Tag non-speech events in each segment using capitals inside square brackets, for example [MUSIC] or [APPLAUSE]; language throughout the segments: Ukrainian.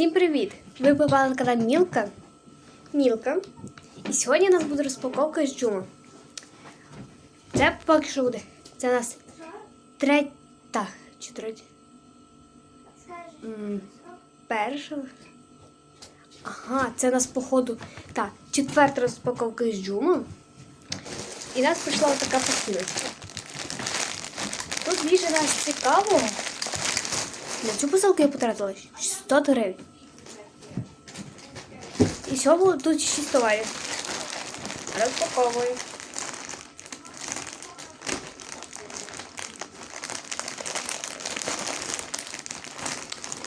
Всім привіт! Ви попали на канал Мілка. Мілка. І сьогодні у нас буде розпаковка з Джума. Це поки що буде. Це у нас третя. Чи третя? Перша. Ага, це у нас, походу, так, четверта розпаковка з Джумом. І нас прийшла така посилочка. Тут більше нас цікавого. На цю посилку я потратила 600 гривень. І всього тут 6 товарів. Розпаковую.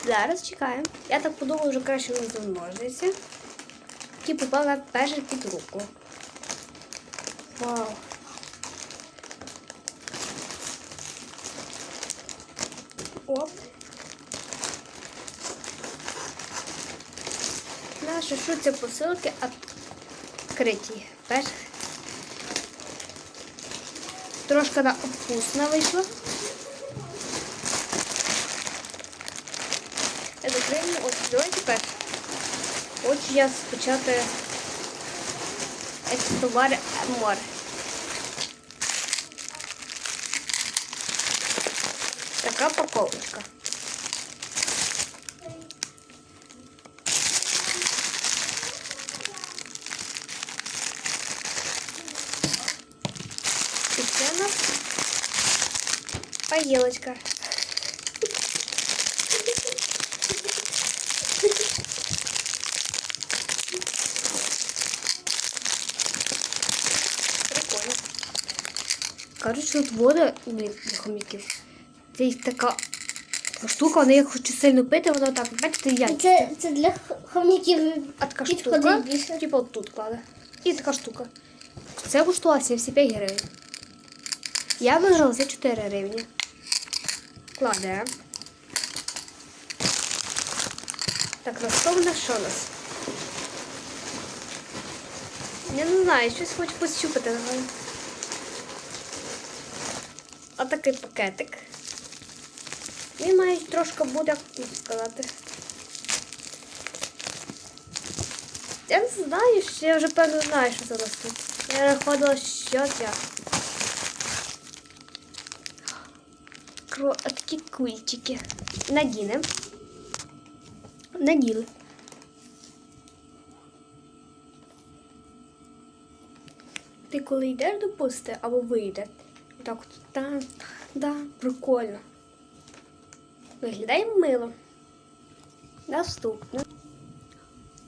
Зараз чекаємо. Я так подумала, вже краще не ножниці. Які попали перший під руку. Вау. Оп. Наші що це посилки відкриті. Перш. Трошки вона вкусна вийшла. Я закрию ось сюди тепер. Хочу я спочати ці товари море. Така паковочка. У поїлочка. Прикольно. Кажуть, що тут вода блін, для хомяків. Це така штука, вона як хоче сильно пити, воно так, бачите, як. Це, це для хомяків А така штука, більше. типу от тут кладе. І така штука. Це коштувало 75 гривень. Я виграла за 4 гривні. Кладе. Так, наступне що у нас? Я не знаю, щось хочу пощупати. Отакий пакетик. Він має трошки буде, як сказати. Я не знаю, що я вже певно знаю, що це нас тут. Я знаходила, що це. Кро... а такі кульчики. Надінем. Наділи. Ти коли йдеш до пусти або вийде, так от да, прикольно. Виглядає мило. Наступне.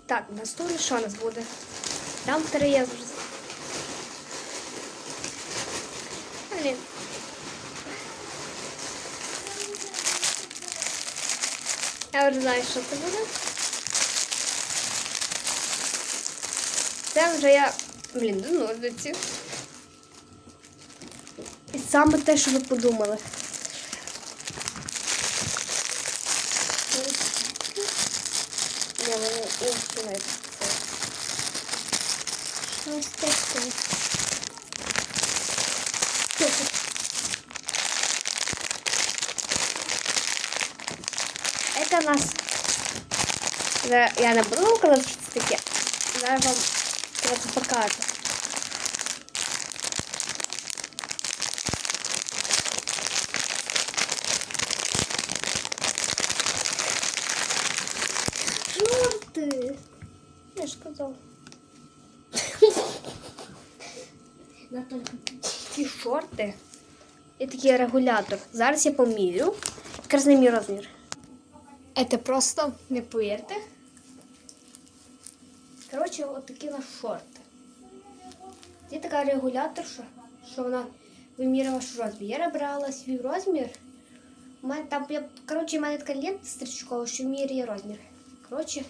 Так, наступне що у нас буде? Там три я. Блін. Я вже знаю, що це буде. Це вже я. Блін, до ножниці. І саме те, що ви подумали. Я мене інші навіть. Ось таке. Это у нас. Зараз Я не буду казати, що це таке. Зараз вам просто покажу. Жовтий. Я ж казав. Такі шорти і такий регулятор. Зараз я помірю. Якраз не мій розмір. Це просто не повірте. Коротше, от такі на шорти. Є така регуляторша, що вона вимірювала ваш розмір. Я брала свій розмір. У мене там, я, коротше, у мене така лента стрічкова, що міряє розмір. Коротше,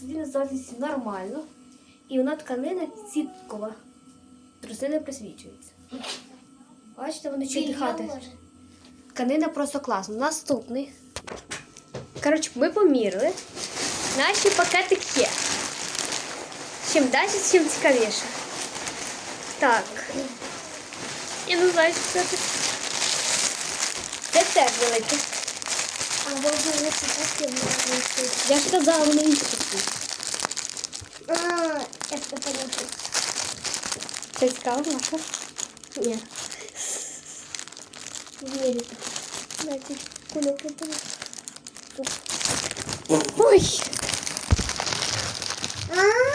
собі називається нормально. І вона тканина сіткова. Труси не присвічуються. Бачите, вони чуть дихати. Тканина просто класна. Наступний. Коротше, ми помірили. Наші пакетик є. Чим далі, чим цікавіше. Так. Я не знаю, що це. Це теж велике. А вот вот так я могу. Я ж казала, вони інші. А, это понятно. Це цікаво, Маша? Нет. Верит. Дайте кулек это. Ой! А,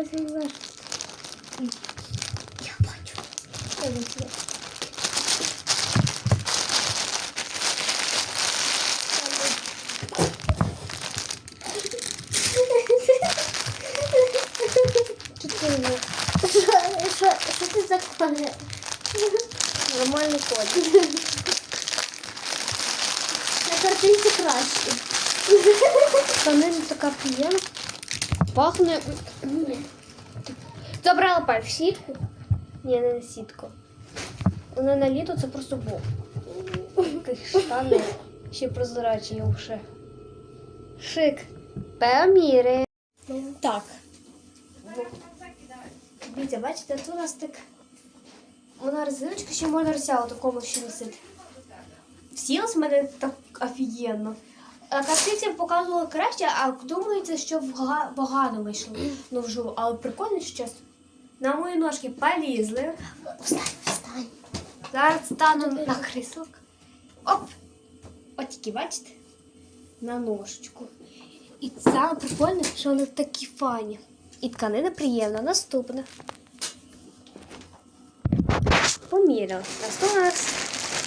Що це я бачу. Я бачу. Що це за колір? Нормальний код. На картинці краще. Тканина така приємна. Пахне. Забрала паль в сітку. Ні, не на сітку. Вона на літо це просто бог. Штани. Ще прозрачні уши. Шик. Поміри. Так. Дивіться, бачите, тут у нас так. Вона резиночка ще можна розтягувати такому ще носити. Всі з мене так офігенно. А картинці показувала краще, а думається, що погано вийшло. Ну вживу. Але прикольно, що чесно. На мої ножки полізли. Встань, встань. Зараз стану на кріслок. Оп! От тільки, бачите? На ножечку. І саме прикольне, що вони такі файні. І тканина приємна. Наступне. Поміряла. Наступне у нас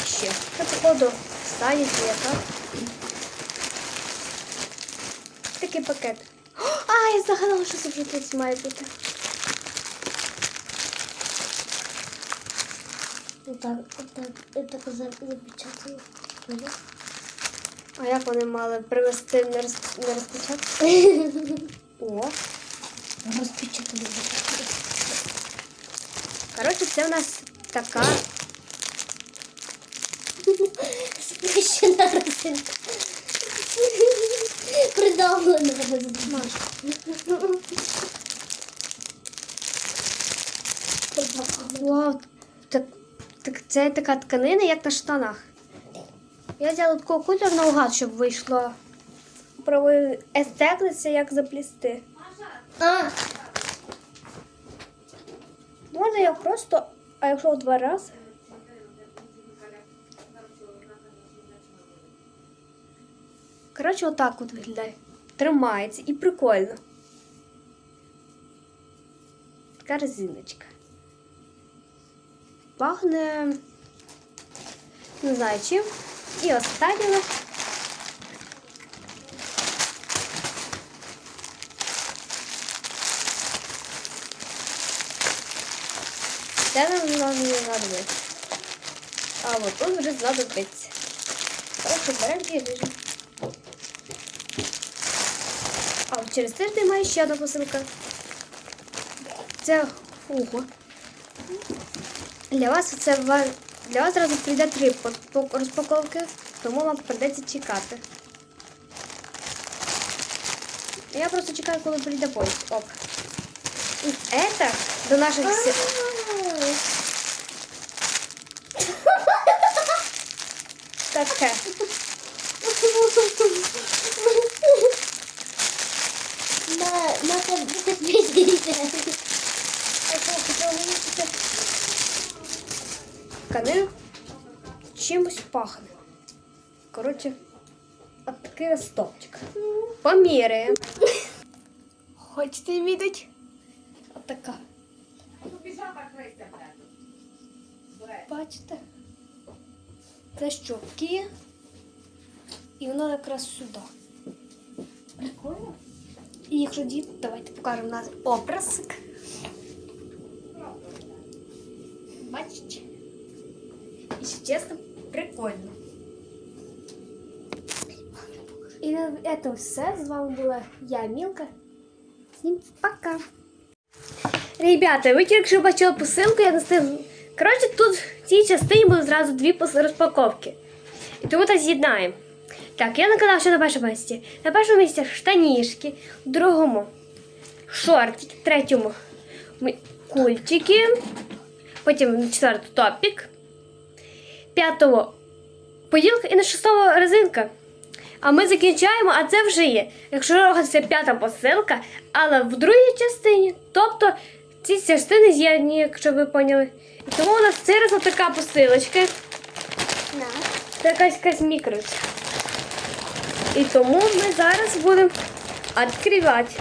ще. Це походу стані яка. Такий пакет. А, я загадала, що це вже тут має бути. Вот так, вот так, это запечатано. А як вони мали привезти не, роз... не розпечатати? О. Розпечатали. Коротше, це у нас така. Спущена Придавлена родинка. Вау, так, так це така тканина, як на штанах. Я взяла такого кольору наугад, щоб вийшло. Пробую естеклиться, як заплісти. А, Можна я просто, а якщо в два рази. Коротше, отак от виглядає. Тримається і прикольно. Така резиночка. Пахне. Не знаю чим. І останнє. Це нам не знадобиться. А от тут вже знадобиться. Коротше, беремо і ріжемо. А от через тиждень має ще одна посилка. Це ого. Для вас це для вас зразу прийде три розпаковки, тому вам прийдеться чекати. Я просто чекаю, коли прийде поїзд. Оп. І це до наших. [LAUGHS] Таке. На, на как будто Тканина чимось пахне. Коротше, от такий стопчик. Поміряємо. Хочете відати? От така. Бачите? Це щотки. І воно якраз сюди. Прикольно. І якщо діти, давайте покажемо нас образик. Бачите? І ще чесно, прикольно. І на це все. З вами була я, Мілка. Всім пока. Ребята, ви тільки що бачили посилку, я настиг. Коротше, тут в цій частині буде зразу дві пос- розпаковки. І тому так з'єднаємо. Так, я наказав, що на першому місці. На першому місці штанішки, в другому шортики, в третьому кульчики, потім на четвертому топік, п'ятому поділка і на шостому резинка. А ми закінчаємо, а це вже є. Якщо рухатися п'ята посилка, але в другій частині, тобто ці частини з'єднані, якщо ви поняли. І тому у нас зараз така посилочка. Це якась якась мікро. І тому ми зараз будемо відкривати.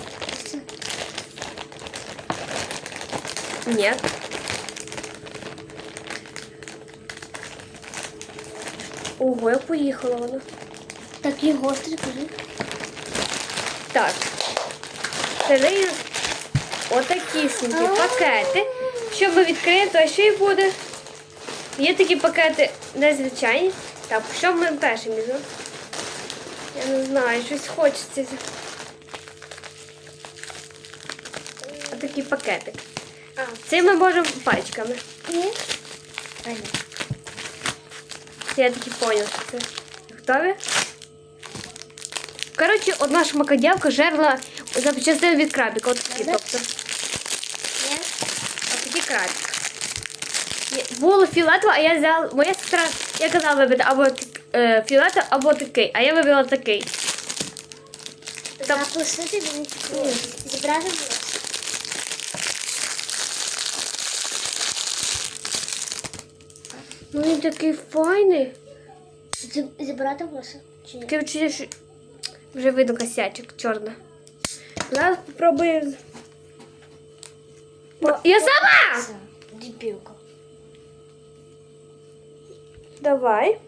Ні. Ого, я поїхала вона. Такий гострий кажи. Так. Це отакі сінькі пакети. Що ми відкриємо, то що і буде. Є такі пакети незвичайні. Так, що ми першим візьмемо? Я не знаю, щось хочеться. Отакий пакетик. А. Це ми можемо пачками. Ні. Я таки понял, що це. Готові? Коротше, одна шмакодявка жерла запчастину від крабіка. От такі, тобто. Ні. От такий крабік. Було фіолетово, а я взяла. Моя сестра, я казала або е, фіолетово, або такий, а я вибрала такий. Там-. Зібрати волосся. Ну він такий файний. Зіб- Зібрати волосся. Чи ні? Відчуття, що вже видно косячок чорна. Зараз спробую. О, Я сама! Дебілка. Давай.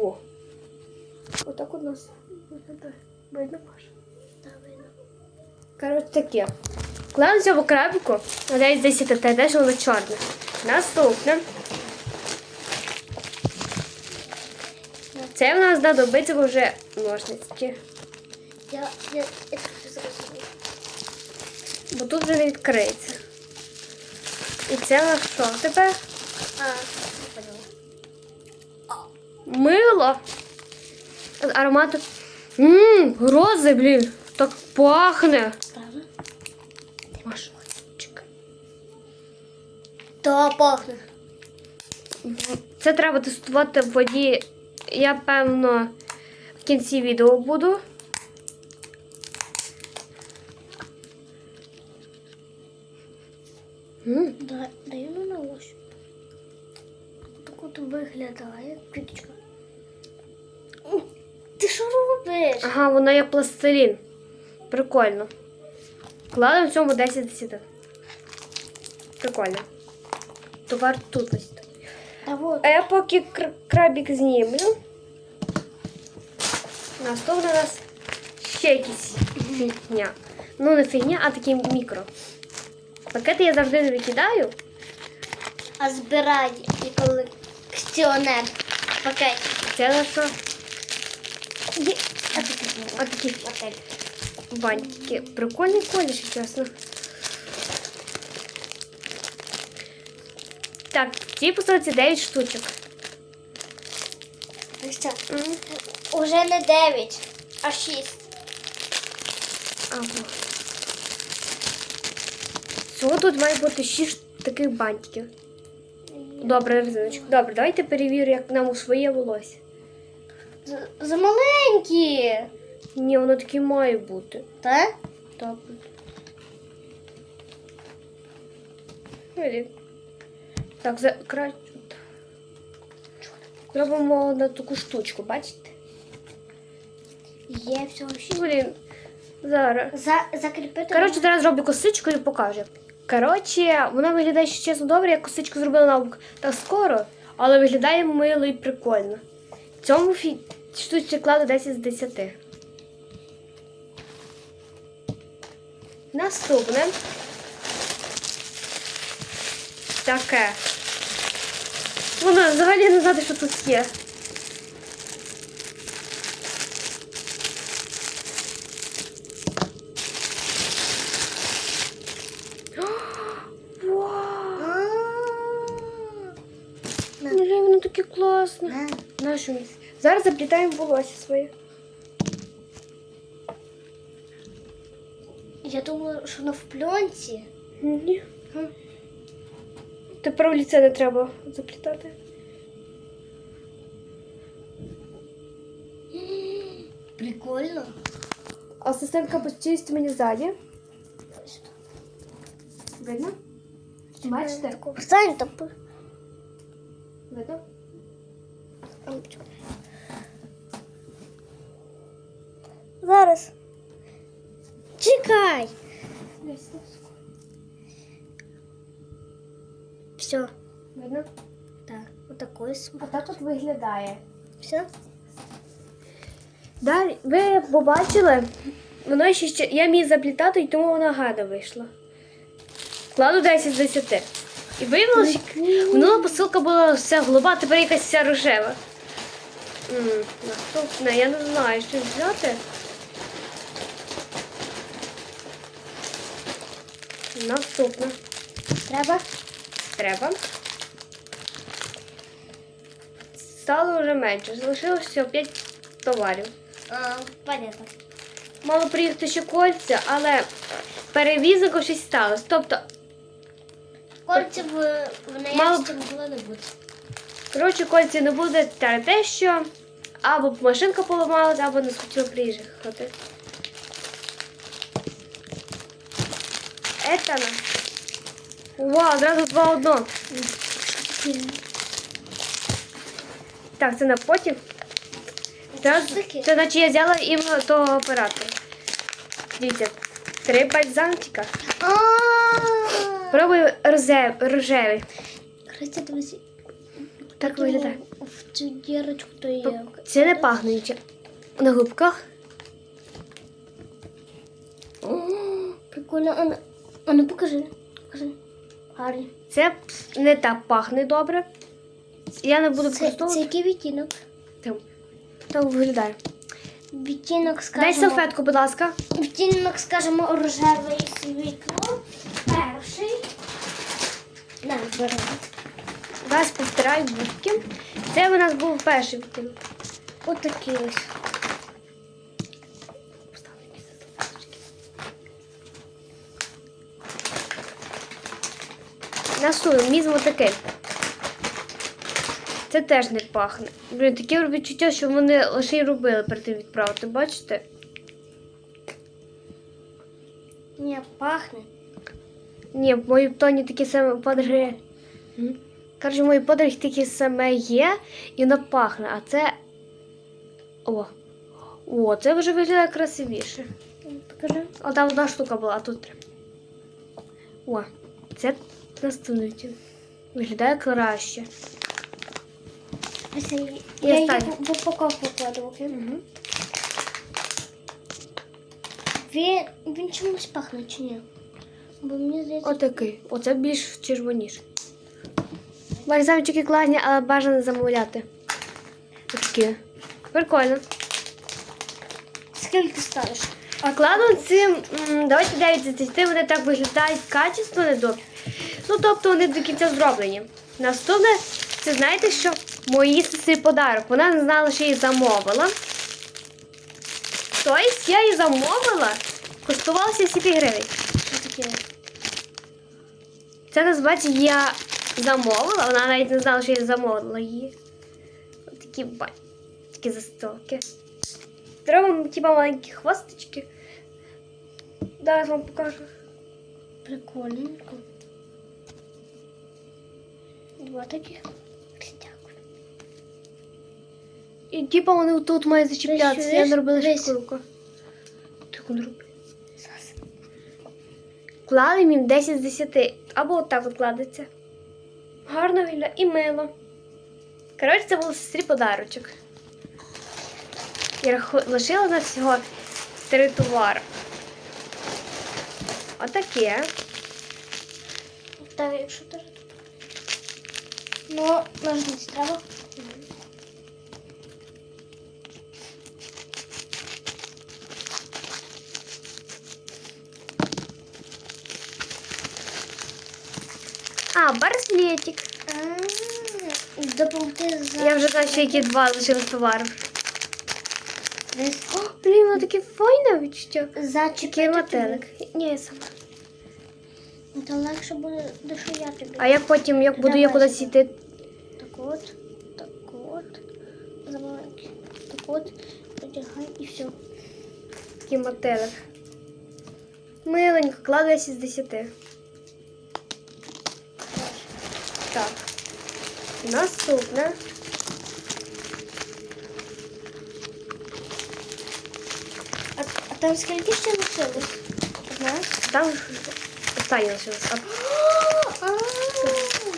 О. Отак у нас виглядає. Видно, Паша? Давай, ну. Коротше, таке. Кладемо цьому крабику, надеюсь, десь це теж воно чорне. Наступне. Це в нас знадобиться вже ножниці. Я, я, я трохи зрозуміла. Бо тут вже не відкриється. І це у нас що тепер? А. Мило. З аромату. Ммм, рози, блін. Так пахне. Правда? Маша, чекай. То пахне. Це треба тестувати в воді. Я певно в кінці відео буду. Дай, на ощупь. Так от виглядає квіточка. М, Ти що робиш? Ага, воно як пластилін. Прикольно. Кладемо в цьому 10 10. Прикольно. Товар тут ось. Та вот. А я поки кр- крабік знімлю. Наступне у нас ще якісь фігня. Ну, не фігня, а такі мікро. Пакети я завжди не викидаю. А збирай і колекціонер пакет. Це на що? Такі Пакет. бантики. Прикольний колір, чесно. Так, в цій посилці 9 штучок. Що? Мгм. Уже не 9, а 6. Ага. Всього тут має бути 6 таких бантиків. Добре, резиночку. Добре, давайте перевірю, як нам у своє волосся. Замаленькі. Ні, воно таке має бути. Так? Добре. Так, за кра... Зробимо на таку штучку, бачите? Є всього 6. Блін. Зараз. За, закріпити. Коротше, зараз зроблю косичку і покажу. Коротше, вона виглядає ще чесно добре, я косичку зробила на так скоро, але виглядає мило і прикольно. В цьому фі... штучці кладу 10 з 10. Наступне. Таке. Вона взагалі не знати, що тут є. Вау! На. Блін, воно таке класне. На. Нашу місць. Зараз заплітаємо волосся своє. Я думала, що воно в пленці. Ні. Тепер в ліце не треба заплітати. Прикольно. Асистентка почисти мені ззаді. Видно? Бачите? Встань там. Видно? Зараз. Чекай. Все. Видно? Так, отакой смак. Отак от виглядає. Все. Далі, ви побачили? Воно ще, я міг заплітати, і тому вона гарно вийшла. Кладу 10 з 10. І виявилося, минула посилка була вся голуба, а тепер якась вся рожева. М, Наступне, я не знаю, що взяти. Наступне. Треба. Треба. Стало вже менше. Залишилося всього 5 товарів. А, понятно. Мало приїхати ще кольця, але перевізок щось сталося. Тобто, Кольця в, в наявності могло не бути. коротше, кольця не буде через те, що або машинка поламалася, або не схотіла приїжджати. Это на. Вау, одразу два одно. Так, це на потім. Це наче я взяла іменно того оператора. Дивіться, три бальзамчика. Розе- рожевий. Христя. Так виглядає. В цю дірочку то є. Це не пахне нічим. На губках. Прикольно. А, ну- покажи. Покажи. Гарні. Це не так пахне добре. Я не буду Це, це який відтінок? Там. Так виглядає. Відтінок, скажемо. Дай салфетку, будь ласка. Відтінок, скажімо, рожеве і світло. Перший. На, бери. Зараз повтираю губки. Це у нас був перший відтінок. Отакий ось. Наступний візьмемо такий. Це теж не пахне. Блін, таке відчуття, що вони лише й робили перед тим відправити, бачите? Ні, пахне. Ні, в моїй тоні такі саме подруги. Коротше, в моїй подруги такі саме є, і воно пахне, а це. О. О, це вже виглядає красивіше. Покажи. О, там одна штука була, а тут три. О, це відтінок. Виглядає краще. Ось я, її в упаковку кладу. Угу. Він, він чомусь пахне чи ні? Бо мені здається, Отакий. Оце більш червоніший. Бальзамчики класні, але бажано замовляти. Такі. Прикольно. скільки ставиш? А кладу цим, м, давайте 9 з 10, вони так виглядають качественно недобре. Ну, тобто вони до кінця зроблені. Наступне, це знаєте, що моїй сестрі подарок. Вона не знала, що її замовила. Тобто я її замовила, коштувалося 7 гривень. Що таке? Це називається я замовила. Вона навіть не знала, що я замовила її. Ось такі ба- такі застілки. Треба типа маленькі хвосточки. Зараз вам покажу. Прикольненько. Два таких. І типа вони тут мають зачіплятися. Я чуєш? не робила Дивись. шкурку. Так не роблю. Кладемо їм 10 з 10. Або отак от кладеться. Гарно виглядає і мило. Коротше, це був сестрі подарочок. Раху- лишила на всього три товари. Отаке. Так, якщо ти тут. Ну, ножниці треба. А, браслетик. А, Допомогти за... Я вже знаю, що які два лишились товарів. Десь О, блін, воно таке файне відчуття. зачіпи. Такий метелик. Ні, я сама. Та легше буде, що я тобі. А як потім, як буду я Давай кудись йти, от, так от. Забавки. Так от, одягай і все. такий мотелик. Миленько, кладу 10 з 10. Так. Наступне. А, а там скільки ще лишилось? Знаєш? Там останнє лишилось. А [GASPS]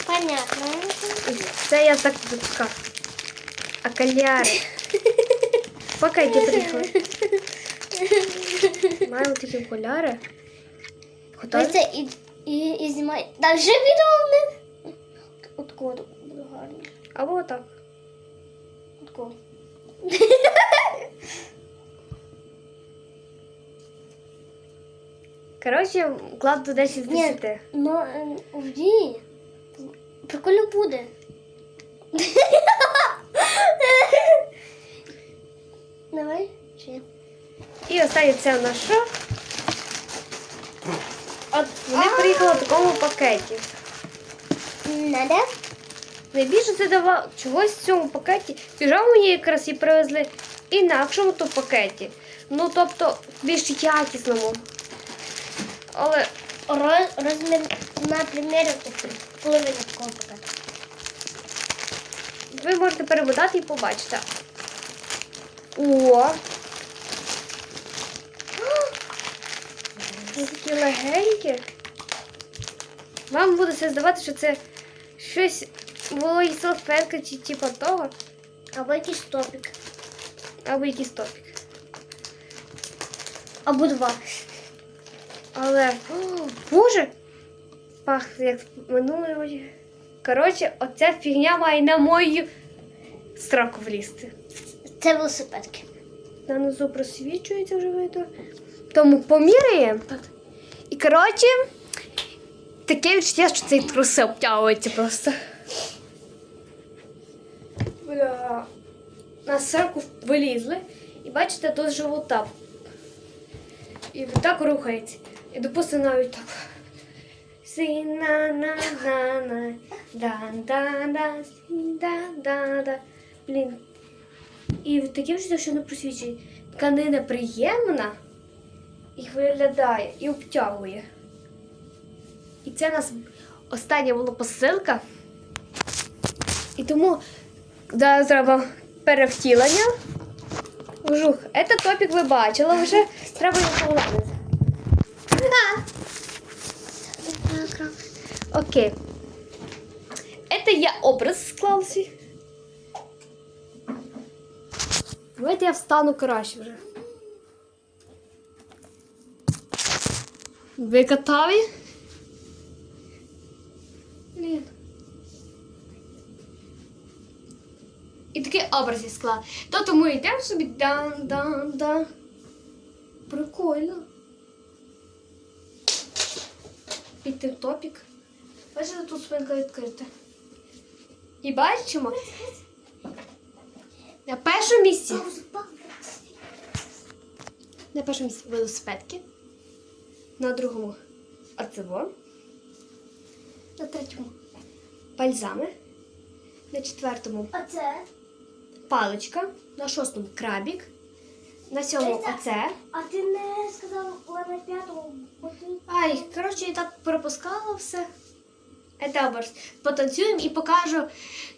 Понятно. Це я так така. Окуляри. Пакеті приїхали. Маємо такі окуляри. Це і, і, і знімай. Далі відео не. От кого буде гарно. Або отак. От кого. Коротше, кладу 10 з Ні, ну, е, вді. Прикольно буде. Давай. Ще. І у нас що? От вони приїхали в такому пакеті. Надо? Найбільше це давало чогось в цьому пакеті. Піжаму мені якраз і привезли інакшому то пакеті. Ну, тобто, більш якісному. Але Роз, розмір на примірі половину такого пакету. ви можете перемотати і побачити. О! [GASPS] Вони такі легенькі. Вам буде все здавати, що це щось вологі салфетка чи типа того, Або якийсь топік. або якийсь топік. Або два. Але, о, [GASPS] боже, пахне як минулий. Коротше, оця фігня має на мою сраку влізти. Це велосипедки. На нозу просвічується вже видно. Тому поміряємо. І коротше, таке відчуття, що цей труси обтягуються просто. Бля. На сраку вилізли. І бачите, тут живота. І так рухається. І допустимо навіть так. Сі на на на на да да да сі да да да Блін. І таке відчуття, що не просвічує. Тканина приємна і виглядає, і обтягує. І це у нас остання була посилка. І тому зараз зробимо перевтілення. Вжух, це топік ви бачили вже. Треба його поглянути. Окей. Это я образ склав свій. Давайте я встану краще вже. Ви готові? Блін. І такий образ я склала. То тому йдемо собі дан-дан-дан. Прикольно. Під тим топік. Бачите, тут спинка відкрита. І бачимо. На першому місці. На першому місці велосипедки. На другому арцево. На третьому бальзами. На четвертому А це? паличка. На шостому крабік. На сьомому оце. А ти не сказав на п'ятому, бо ти. Ай, коротше, я так пропускала все. Это. Потанцюємо і покажу,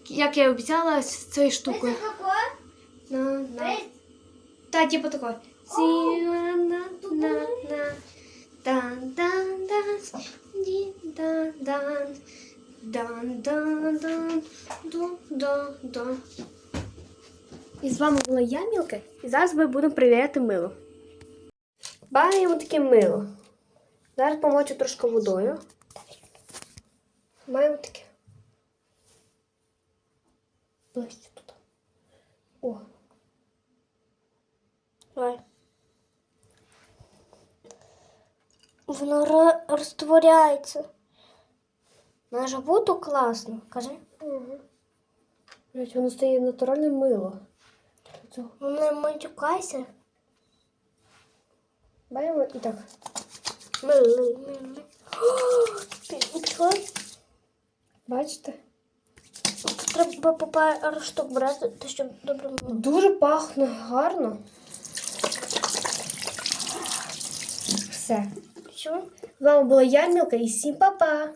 як я обіцяла з цією штукою. На, на. Та, типу такой. Сі, на, на, на, на. Дан, дан, дан. Ді, дан, дан. Дан, дан, дан. Ду, дан, дан. І з вами була я, Мілка, і зараз ми будемо перевіряти мило. Маємо таке мило. Зараз помочу трошки водою. Маємо таке. Ближче тут. О. Давай. Воно ро- розтворяється. На животу класно, кажи. Угу. Воно стає натуральне мило. Цього. Ну не матюкайся. Маємо і так. Мили, мили. Пішло? Бачите? Треба по пару штук брати, то щоб добре було. Дуже пахне гарно. Все. Що? З вами була я, Мілка, і всім па-па!